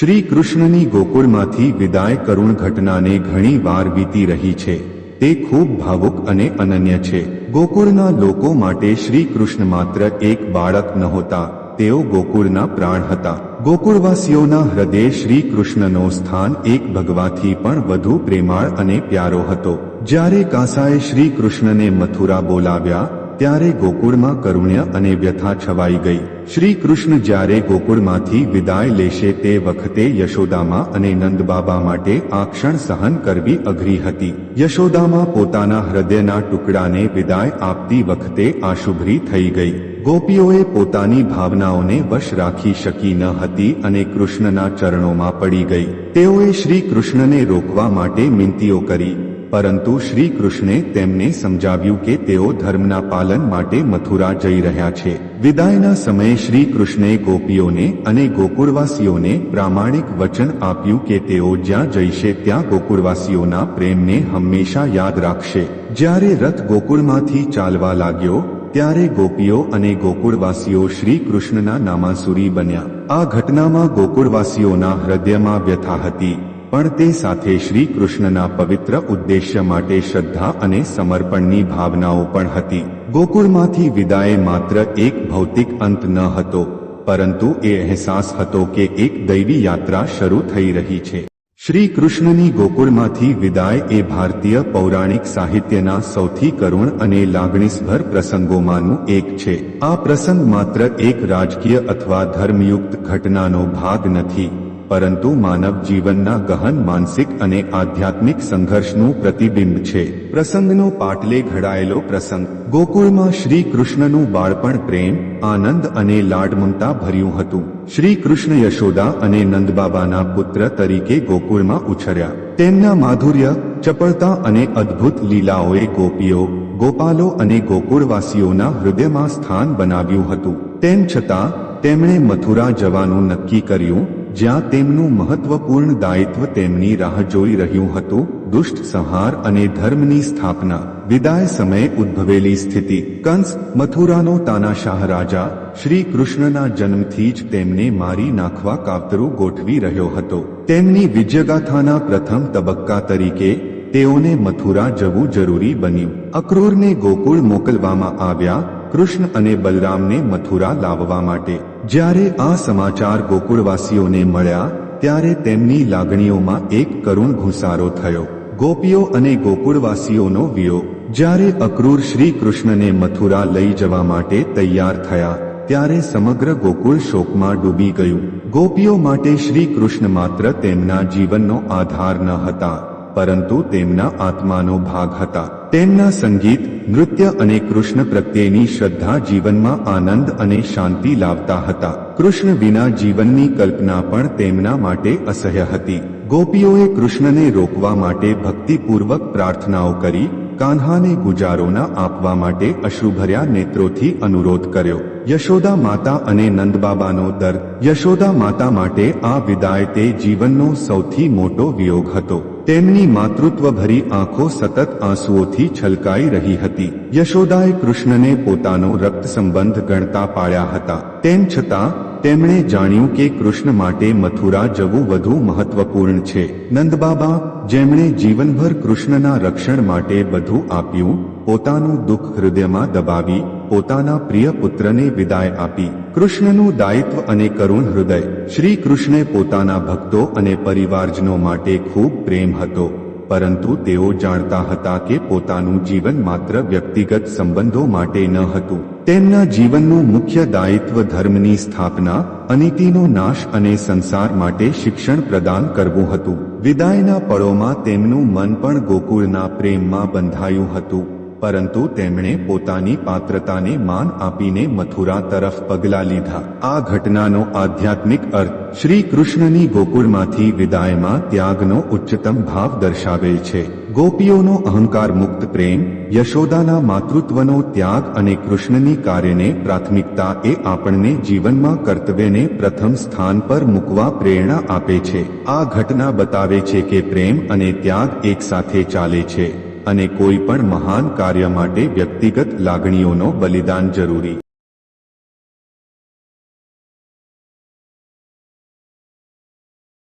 શ્રી કૃષ્ણની ગોકુળમાંથી વિદાય કરુણ ઘટનાને ઘણી વાર વીતી રહી છે. તે ખૂબ ભાવુક અને અનન્ય છે. ગોકુળના લોકો માટે શ્રી કૃષ્ણ માત્ર એક બાળક નહોતા, તેઓ ગોકુળના પ્રાણ હતા. ગોકુળવાસીઓના હૃદય શ્રી કૃષ્ણનો સ્થાન એક ભગવાથી પણ વધુ પ્રેમાળ અને પ્યારો હતો. જ્યારે કાંસાએ શ્રી કૃષ્ણને મથુરા બોલાવ્યા ત્યારે ગોકુળમાં કરુણ્ય અને વ્યથા છવાઈ ગઈ. શ્રી કૃષ્ણ જ્યારે ગોકુળમાંથી વિદાય લેશે તે વખતે યશોદામાં અને નંદબાબા માટે આ ક્ષણ સહન કરવી અઘરી હતી. યશોદામાં પોતાના હૃદયના ટુકડાને વિદાય આપતી વખતે આશુભરી થઈ ગઈ. ગોપીઓએ પોતાની ભાવનાઓને વશ રાખી શકી ન હતી અને કૃષ્ણના ચરણોમાં પડી ગઈ. તેઓએ શ્રી કૃષ્ણને રોકવા માટે મિનતીઓ કરી. પરંતુ શ્રી કૃષ્ણે તેમને સમજાવ્યું કે તેઓ ધર્મના પાલન માટે મથુરા જઈ રહ્યા છે. વિદાયના સમયે શ્રી કૃષ્ણે ગોપીઓને અને ગોકુળવાસીઓને પ્રામાણિક વચન આપ્યું કે તેઓ જ્યાં જઈશે ત્યાં ગોકુળવાસીઓના પ્રેમને હંમેશા યાદ રાખશે. જ્યારે રથ ગોકુળમાંથી ચાલવા લાગ્યો, ત્યારે ગોપીઓ અને ગોકુળવાસીઓ શ્રી કૃષ્ણના નામાસુરી બન્યા. આ ઘટનામાં ગોકુળવાસીઓના હૃદયમાં વ્યથા હતી. પણ તે સાથે શ્રી કૃષ્ણના પવિત્ર ઉદ્દેશ્ય માટે શ્રદ્ધા અને સમર્પણની ભાવનાઓ પણ હતી. ગોકુળમાંથી વિદાય માત્ર એક ભૌતિક અંત ન હતો, પરંતુ એ અહેસાસ હતો કે એક દૈવી યાત્રા શરૂ થઈ રહી છે. શ્રી કૃષ્ણની ગોકુળમાંથી વિદાય એ ભારતીય પૌરાણિક સાહિત્યના સૌથી કરુણ અને લાગણીસભર પ્રસંગોમાંનું એક છે. આ પ્રસંગ માત્ર એક રાજકીય અથવા ધર્મયુક્ત ઘટનાનો ભાગ નથી. પરંતુ માનવ જીવનના ગહન માનસિક અને આધ્યાત્મિક સંઘર્ષનું પ્રતિબિંબ છે. પ્રસંગનો પાટલે ઘડાયેલો પ્રસંગ. ગોકુળમાં શ્રી કૃષ્ણનું બાળપણ પ્રેમ, આનંદ અને લાડમમતા ભર્યું હતું. શ્રી કૃષ્ણ યશોદા અને નંદબાબાના પુત્ર તરીકે ગોકુળમાં ઉછર્યા. તેમના માધુર્ય, ચપળતા અને અદ્ભુત લીલાઓએ ગોપીઓ, ગોપાલો અને ગોકુળવાસીઓના હૃદયમાં સ્થાન બનાવ્યું હતું. તેમ છતાં, તેમણે મથુરા જવાનું નક્કી કર્યું જ્યાં તેમનું મહત્વપૂર્ણ દાયિત્વ તેમની રાહ જોઈ રહ્યું હતું, દુષ્ટ સંહાર અને ધર્મની સ્થાપના. વિદાય સમયે ઉદ્ભવેલી સ્થિતિ. કંસ મથુરાનો તાનાશાહ રાજા, શ્રી કૃષ્ણના જન્મથી જ તેમને મારી નાખવા કાવતરું ગોઠવી રહ્યો હતો. તેમની વિજયગાથાના પ્રથમ તબક્કા તરીકે, તેઓને મથુરા જવું જરૂરી બન્યું. અક્રૂરને ગોકુળ મોકલવામાં આવ્યા, કૃષ્ણ અને બલરામને મથુરા લાવવા માટે. જ્યારે આ સમાચાર ગોકુળવાસીઓને મળ્યા, ત્યારે તેમની લાગણીઓમાં એક કરુણ ઘુસારો થયો. ગોપીઓ અને ગોકુળવાસીઓનો વિયોગ જ્યારે અક્રૂર શ્રી કૃષ્ણને મથુરા લઈ જવા માટે તૈયાર થયા, ત્યારે સમગ્ર ગોકુળ શોકમાં ડૂબી ગયું. ગોપીઓ માટે શ્રી કૃષ્ણ માત્ર તેમના જીવનનો આધાર ન હતા. પરંતુ તેમના આત્માનો ભાગ હતા. તેમના સંગીત, નૃત્ય અને કૃષ્ણ પ્રત્યેની શ્રદ્ધા જીવનમાં આનંદ અને શાંતિ લાવતા હતા. કૃષ્ણ વિના જીવનની કલ્પના પણ તેમના માટે અસહ્ય હતી. ગોપીઓએ કૃષ્ણને રોકવા માટે ભક્તિપૂર્વક પ્રાર્થનાઓ કરી, કાન્હાને ગુજારોના આપવા માટે અશ્રુભર્યા નેત્રોથી અનુરોધ કર્યો. યશોદા માતા અને નંદબાબાનો દર્દ યશોદા માતા માટે આ વિદાય તે જીવનનો સૌથી મોટો વિયોગ હતો. તેમની માતૃત્વભરી આંખો સતત આંસુઓથી છલકાઈ રહી હતી. યશોદાએ કૃષ્ણને પોતાનો રક્ત સંબંધ ગણતા પાળ્યા હતા. તેમ છતાં તેમણે જાણ્યું કે કૃષ્ણ માટે મથુરા જવું વધુ મહત્વપૂર્ણ છે. નંદબાબા, જેમણે જીવનભર કૃષ્ણના રક્ષણ માટે બધું આપ્યું, પોતાનું દુઃખ હૃદયમાં દબાવી, પોતાના પ્રિય પુત્રને વિદાય આપી. કૃષ્ણનું દાયિત્વ અને કરુણ હૃદય. શ્રી કૃષ્ણે પોતાના ભક્તો અને પરિવારજનો માટે ખૂબ પ્રેમ હતો. પરંતુ તેઓ જાણતા હતા કે પોતાનું જીવન માત્ર વ્યક્તિગત સંબંધો માટે ન હતું. તેમના જીવનનું મુખ્ય દાયિત્વ ધર્મની સ્થાપના, અનીતિનો નાશ અને સંસાર માટે શિક્ષણ પ્રદાન કરવું હતું. વિદાયના પળોમાં તેમનું મન પણ ગોકુળના પ્રેમમાં બંધાયું હતું. પરંતુ તેમણે પોતાની પાત્રતાને માન આપીને મથુરા તરફ પગલા લીધા. આ ઘટનાનો આધ્યાત્મિક અર્થ શ્રી કૃષ્ણની ગોકુળમાંથી વિદાયમાં ત્યાગનો ઉચ્ચતમ ભાવ દર્શાવેલ છે. ગોપીઓનો અહંકાર મુક્ત પ્રેમ, યશોદાના માતૃત્વનો ત્યાગ અને કૃષ્ણની કાર્યને પ્રાથમિકતા એ આપણને જીવનમાં કર્તવ્યને પ્રથમ સ્થાન પર મૂકવા પ્રેરણા આપે છે. આ ઘટના બતાવે છે કે પ્રેમ અને ત્યાગ એકસાથે ચાલે છે. અને કોઈ પણ મહાન કાર્ય માટે વ્યક્તિગત લાગણીઓનો બલિદાન જરૂરી.